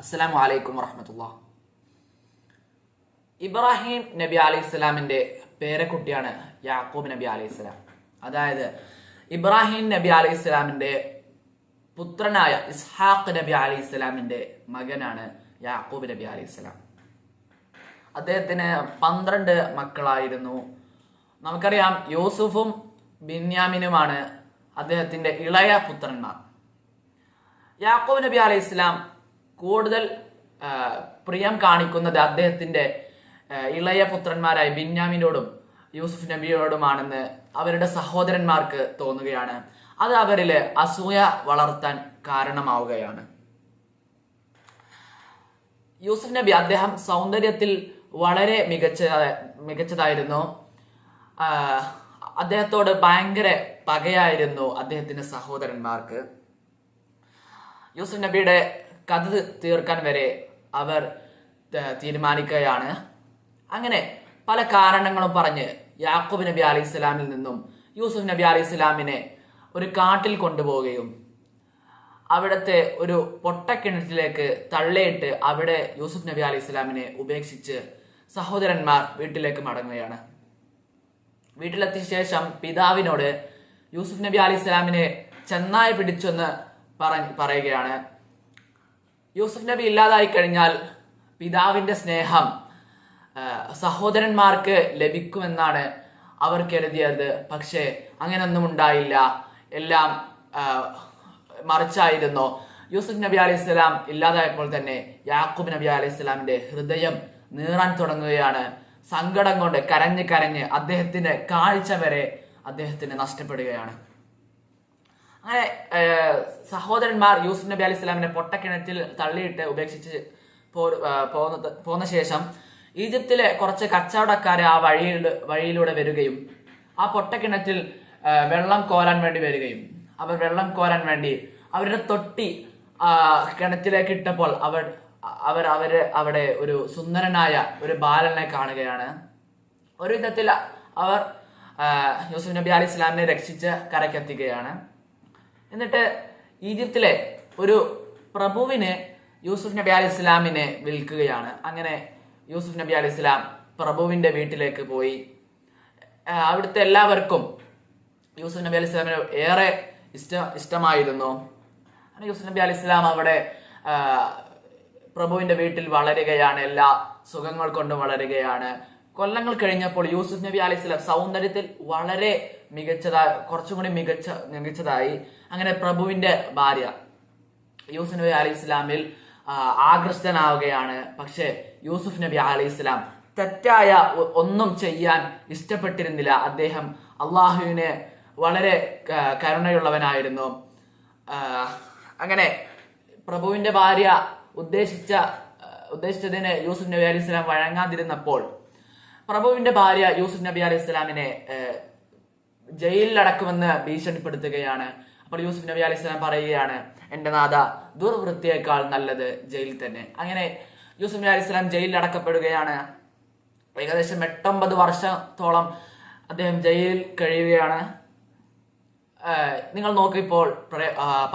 അസ്സലാമു അലൈക്കും വറഹമത്തുള്ള ഇബ്രാഹിം നബി അലൈഹി സ്വലാമിന്റെ പേരക്കുട്ടിയാണ് യാക്കൂബ് നബി അലൈഹി സ്വലാം. അതായത് ഇബ്രാഹിം നബി അലൈഹി സ്വലാമിന്റെ പുത്രനായ ഇസ്ഹാഖ് നബി അലൈഹി സ്വലാമിന്റെ മകനാണ് യാക്കൂബ് നബി അലൈഹി സ്വലാം. അദ്ദേഹത്തിന് പന്ത്രണ്ട് മക്കളായിരുന്നു. നമുക്കറിയാം യൂസുഫും ബിന്യാമിനുമാണ് അദ്ദേഹത്തിന്റെ ഇളയ പുത്രന്മാർ. യാക്കൂബ് നബി അലൈഹി ഇസ്ലാം കൂടുതൽ പ്രിയം കാണിക്കുന്നത് അദ്ദേഹത്തിന്റെ ഇളയ പുത്രന്മാരായ ബിന്യാമിനോടും യൂസുഫ് നബിയോടുമാണെന്ന് അവരുടെ സഹോദരന്മാർക്ക് തോന്നുകയാണ്. അത് അവരിൽ അസൂയ വളർത്താൻ കാരണമാവുകയാണ്. യൂസുഫ് നബി അദ്ദേഹം സൗന്ദര്യത്തിൽ വളരെ മികച്ച മികച്ചതായിരുന്നു. അദ്ദേഹത്തോട് ഭയങ്കര പകയായിരുന്നു അദ്ദേഹത്തിന്റെ സഹോദരന്മാർക്ക്. യൂസുഫ് നബിയുടെ കഥ തീർക്കാൻ വരെ അവർ തീരുമാനിക്കുകയാണ്. അങ്ങനെ പല കാരണങ്ങളും പറഞ്ഞ് യാക്കൂബ് നബി അലൈഹി ഇസ്ലാമിൽ നിന്നും യൂസുഫ് നബി അലൈഹി ഇസ്ലാമിനെ ഒരു കാട്ടിൽ കൊണ്ടുപോവുകയും അവിടുത്തെ ഒരു പൊട്ടക്കിണറ്റിലേക്ക് തള്ളിയിട്ട് അവിടെ യൂസുഫ് നബി അലൈഹി ഇസ്ലാമിനെ ഉപേക്ഷിച്ച് സഹോദരന്മാർ വീട്ടിലേക്ക് മടങ്ങുകയാണ്. വീട്ടിലെത്തിയ ശേഷം പിതാവിനോട് യൂസുഫ് നബി അലൈഹി ഇസ്ലാമിനെ ചെന്നായി പിടിച്ചെന്ന് പറ- പറയുകയാണ്. യൂസുഫ് നബി ഇല്ലാതായി കഴിഞ്ഞാൽ പിതാവിന്റെ സ്നേഹം സഹോദരന്മാർക്ക് ലഭിക്കുമെന്നാണ് അവർ കരുതിയത്. പക്ഷേ അങ്ങനൊന്നും ഉണ്ടായില്ല. എല്ലാം മറിച്ചായിരുന്നു. യൂസുഫ് നബി അലൈഹി സ്വലാം ഇല്ലാതായപ്പോൾ തന്നെ യാക്കൂബ് നബി അലൈഹി സ്വലാമിന്റെ ഹൃദയം നീറാൻ തുടങ്ങുകയാണ്. സങ്കടം കൊണ്ട് കരഞ്ഞ് കരഞ്ഞ് അദ്ദേഹത്തിന്റെ കാഴ്ച വരെ അദ്ദേഹത്തിന് നഷ്ടപ്പെടുകയാണ്. അങ്ങനെ സഹോദരന്മാർ യൂസുഫ് നബി അലി ഇസ്ലാമിനെ പൊട്ടക്കിണറ്റിൽ തള്ളിയിട്ട് ഉപേക്ഷിച്ച് പോന്ന ശേഷം ഈജിപ്തിലെ കുറച്ച് കച്ചവടക്കാരെ ആ വഴിയിൽ വഴിയിലൂടെ വരികയും ആ പൊട്ടക്കിണറ്റിൽ വെള്ളം കോരാൻ വേണ്ടി വരികയും. അവർ വെള്ളം കോരാൻ വേണ്ടി അവരുടെ തൊട്ടി കിണറ്റിലേക്ക് ഇട്ടപ്പോൾ അവർ അവർ അവർ അവിടെ ഒരു സുന്ദരനായ ഒരു ബാലനെ കാണുകയാണ്. ഒരു വിധത്തിൽ അവർ യൂസുഫ് നബി അലി ഇസ്ലാമിനെ രക്ഷിച്ച് കരക്കെത്തിക്കുകയാണ് എന്നിട്ട് ഈജിപ്തിലെ ഒരു പ്രഭുവിനെ യൂസുഫ് നബി അലി ഇസ്ലാമിനെ വിൽക്കുകയാണ്. അങ്ങനെ യൂസുഫ് നബി അലി ഇസ്ലാം പ്രഭുവിന്റെ വീട്ടിലേക്ക് പോയി. അവിടുത്തെ എല്ലാവർക്കും യൂസുഫ് നബി അലി ഇസ്ലാമിന് ഏറെ ഇഷ്ട ഇഷ്ടമായിരുന്നു. അങ്ങനെ യൂസുഫ് നബി അലി ഇസ്ലാം അവിടെ പ്രഭുവിന്റെ വീട്ടിൽ വളരുകയാണ്. എല്ലാ സുഖങ്ങൾ കൊണ്ടും വളരുകയാണ്. കൊല്ലങ്ങൾ കഴിഞ്ഞപ്പോൾ യൂസുഫ് നബി അലൈഹി സ്വലാം സൗന്ദര്യത്തിൽ വളരെ മികച്ചതായി കുറച്ചും കൂടി മികച്ച മികച്ചതായി. അങ്ങനെ പ്രഭുവിന്റെ ഭാര്യ യൂസുഫ് നബി അലൈഹി ഇസ്ലാമിൽ ആകൃഷ്ടനാവുകയാണ്. പക്ഷേ യൂസുഫ് നബി അലൈഹി ഇസ്ലാം തെറ്റായ ഒന്നും ചെയ്യാൻ ഇഷ്ടപ്പെട്ടിരുന്നില്ല. അദ്ദേഹം അള്ളാഹുവിനെ വളരെ കരുണയുള്ളവനായിരുന്നു. അങ്ങനെ പ്രഭുവിന്റെ ഭാര്യ ഉദ്ദേശിച്ച ഉദ്ദേശിച്ചതിന് യൂസുഫ് നബി അലൈഹി ഇസ്ലാം വഴങ്ങാതിരുന്നപ്പോൾ പ്രഭുവിന്റെ ഭാര്യ യൂസുഫ് നബി അലൈഹി ഇസ്ലാമിനെ ജയിലിലടക്കുമെന്ന് ഭീഷണിപ്പെടുത്തുകയാണ്. അപ്പോൾ യൂസുഫ് നബി അലൈഹി സ്വലാം പറയുകയാണ് എന്റെ നാഥ ദുർവൃത്തിയേക്കാൾ നല്ലത് ജയിലിൽ തന്നെ. അങ്ങനെ യൂസുഫ് നബി അലൈഹി സ്വലാം ജയിലിൽ അടക്കപ്പെടുകയാണ് ഏകദേശം എട്ടൊമ്പത് വർഷത്തോളം അദ്ദേഹം ജയിലിൽ കഴിയുകയാണ്. നിങ്ങൾ നോക്കിയപ്പോൾ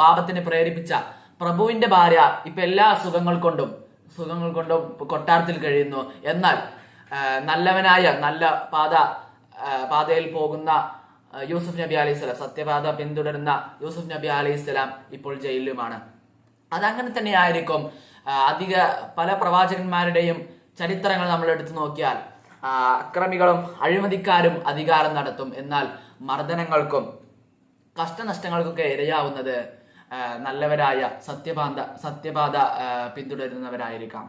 പാപത്തിന് പ്രേരിപ്പിച്ച പ്രഭുവിന്റെ ഭാര്യ ഇപ്പൊ എല്ലാ സുഖങ്ങൾ കൊണ്ടും സുഖങ്ങൾ കൊണ്ടും കൊട്ടാരത്തിൽ കഴിയുന്നു. എന്നാൽ നല്ലവനായ നല്ല പാത പാതയിൽ പോകുന്ന യൂസുഫ് നബി അലൈഹി സ്വലാം സത്യപാത പിന്തുടരുന്ന യൂസുഫ് നബി അലൈഹി സ്വലാം ഇപ്പോൾ ജയിലിലുമാണ്. അതങ്ങനെ തന്നെ ആയിരിക്കും അധിക പല പ്രവാചകന്മാരുടെയും ചരിത്രങ്ങൾ നമ്മൾ എടുത്തു നോക്കിയാൽ അക്രമികളും അഴിമതിക്കാരും അധികാരം നടത്തും. എന്നാൽ മർദ്ദനങ്ങൾക്കും കഷ്ടനഷ്ടങ്ങൾക്കൊക്കെ ഇരയാവുന്നത് നല്ലവരായ സത്യപാത സത്യപാത പിന്തുടരുന്നവരായിരിക്കാം.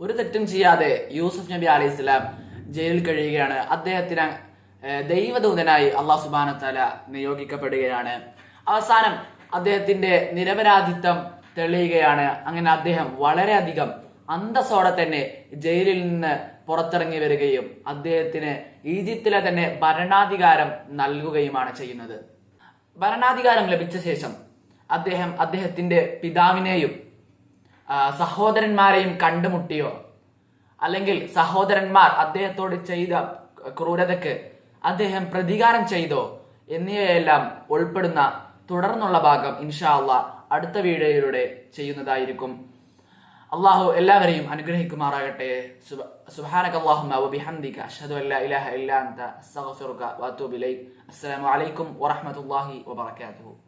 ഒരു തെറ്റും ചെയ്യാതെ യൂസഫ് നബി അലൈഹി ഇസ്ലാം ജയിലിൽ കഴിയുകയാണ്. അദ്ദേഹത്തിന് ദൈവദൂതനായി അള്ളാഹു സുബാന തല നിയോഗിക്കപ്പെടുകയാണ്. അവസാനം അദ്ദേഹത്തിന്റെ നിരപരാധിത്വം തെളിയുകയാണ്. അങ്ങനെ അദ്ദേഹം വളരെയധികം അന്തസ്സോടെ തന്നെ ജയിലിൽ നിന്ന് പുറത്തിറങ്ങി വരികയും അദ്ദേഹത്തിന് ഈജിപ്തിലെ തന്നെ ഭരണാധികാരം നൽകുകയുമാണ് ചെയ്യുന്നത്. ഭരണാധികാരം ലഭിച്ച ശേഷം അദ്ദേഹം അദ്ദേഹത്തിന്റെ പിതാവിനെയും സഹോദരന്മാരെയും കണ്ടുമുട്ടിയോ? അല്ലെങ്കിൽ സഹോദരന്മാർ അദ്ദേഹത്തോട് ചെയ്ത ക്രൂരതക്ക് അദ്ദേഹം പ്രതികാരം ചെയ്തോ? എന്നിവയെല്ലാം ഉൾപ്പെടുന്ന തുടർന്നുള്ള ഭാഗം ഇൻഷാ അടുത്ത വീഡിയോയിലൂടെ ചെയ്യുന്നതായിരിക്കും. അള്ളാഹു എല്ലാവരെയും അനുഗ്രഹിക്കുമാറാകട്ടെ. സുബ്ഹാനക അല്ലാഹുമ്മ വബിഹംദിക. അഷ്ഹദു അൻ ഇലാഹ അൻത അസ്സലാമു അലൈക്കും വറഹ്മത്തുള്ളാഹി വബറകാതുഹു.